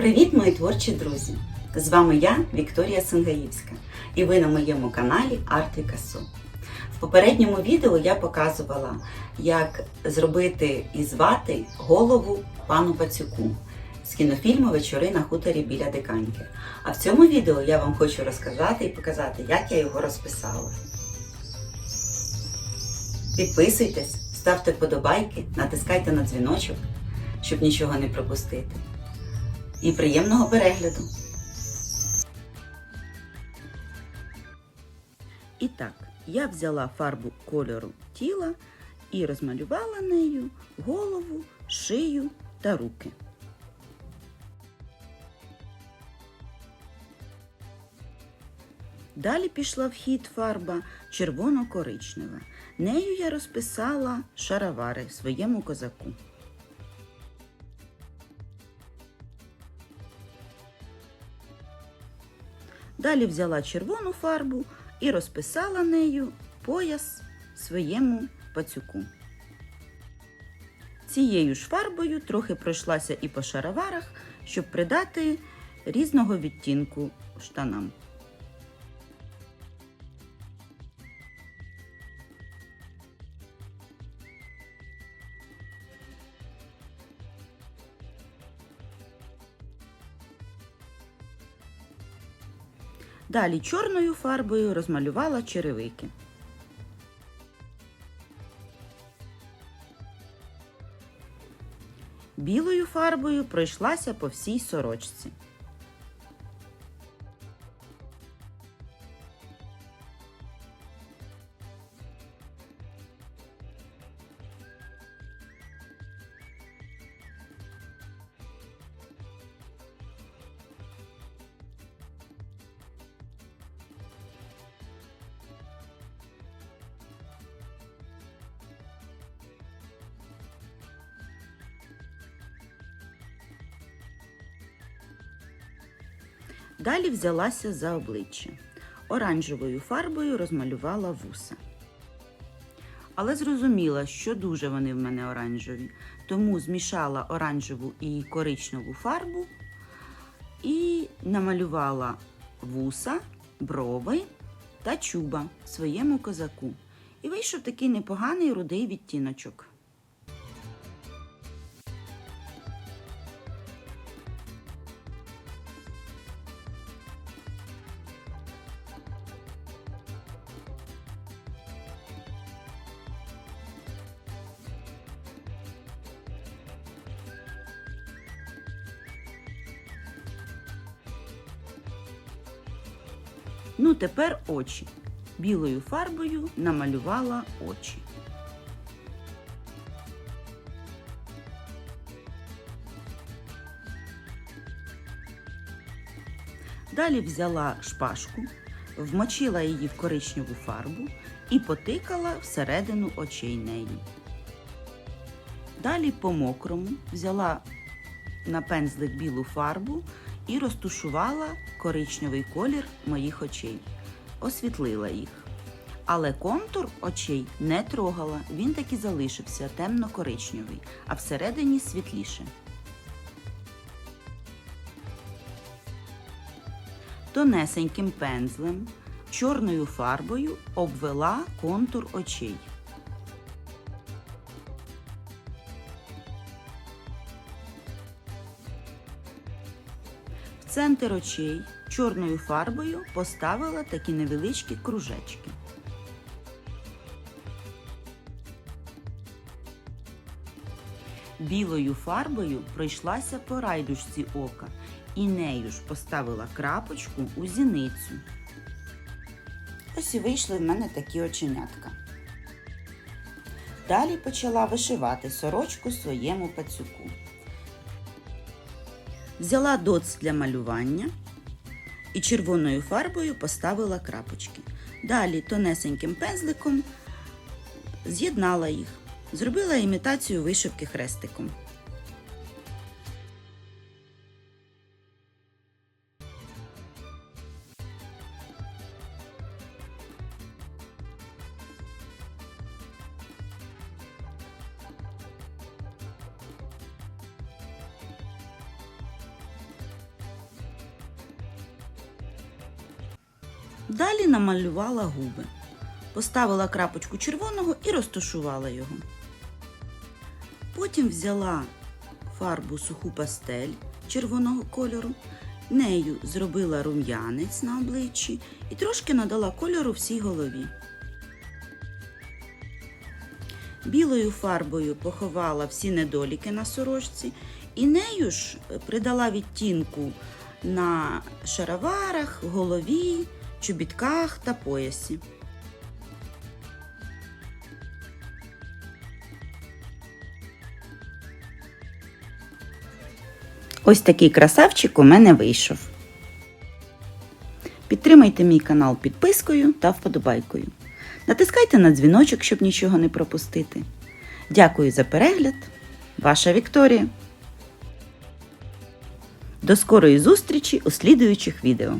Привіт, мої творчі друзі! З вами я, Вікторія Сингаївська, і ви на моєму каналі Арт і Касу. В попередньому відео я показувала, як зробити із вати голову пану Пацюку з кінофільму Вечори на хуторі біля Диканьки. А в цьому відео я вам хочу розказати і показати, як я його розписала. Підписуйтесь, ставте вподобайки, натискайте на дзвіночок, щоб нічого не пропустити. І приємного перегляду! І так, я взяла фарбу кольору тіла і розмалювала нею голову, шию та руки. Далі пішла в хід фарба червоно-коричнева. Нею я розписала шаровари своєму козаку. Далі взяла червону фарбу і розписала нею пояс своєму пацюку. Цією ж фарбою трохи пройшлася і по шароварах, щоб придати різного відтінку штанам. Далі чорною фарбою розмалювала черевики. Білою фарбою пройшлася по всій сорочці. Далі взялася за обличчя. Оранжевою фарбою розмалювала вуса. Але зрозуміла, що дуже вони в мене оранжеві, тому змішала оранжеву і коричневу фарбу і намалювала вуса, брови та чуба своєму козаку. І вийшов такий непоганий рудий відтіночок. Ну, тепер очі. Білою фарбою намалювала очі. Далі взяла шпажку, вмочила її в коричневу фарбу і потикала всередину очей неї. Далі по мокрому взяла на пензлик білу фарбу і розтушувала коричневий колір моїх очей, освітлила їх. Але контур очей не трогала, він таки залишився темно-коричневий, а всередині світліше. Тонесеньким пензлем, чорною фарбою обвела контур очей. Центр очей чорною фарбою поставила такі невеличкі кружечки. Білою фарбою пройшлася по райдушці ока і нею ж поставила крапочку у зіницю. Ось і вийшли в мене такі оченятка. Далі почала вишивати сорочку своєму пацюку. Взяла доц для малювання і червоною фарбою поставила крапочки. Далі тонесеньким пензликом з'єднала їх, зробила імітацію вишивки хрестиком. Далі намалювала губи. Поставила крапочку червоного і розташувала його. Потім взяла фарбу суху пастель червоного кольору, нею зробила рум'янець на обличчі і трошки надала кольору всій голові. Білою фарбою поховала всі недоліки на сорочці і нею ж придала відтінку на шароварах, голові, чобітках та поясі. Ось такий красавчик у мене вийшов. Підтримайте мій канал підпискою та вподобайкою. Натискайте на дзвіночок, щоб нічого не пропустити. Дякую за перегляд. Ваша Вікторія. До скорої зустрічі у слідуючих відео.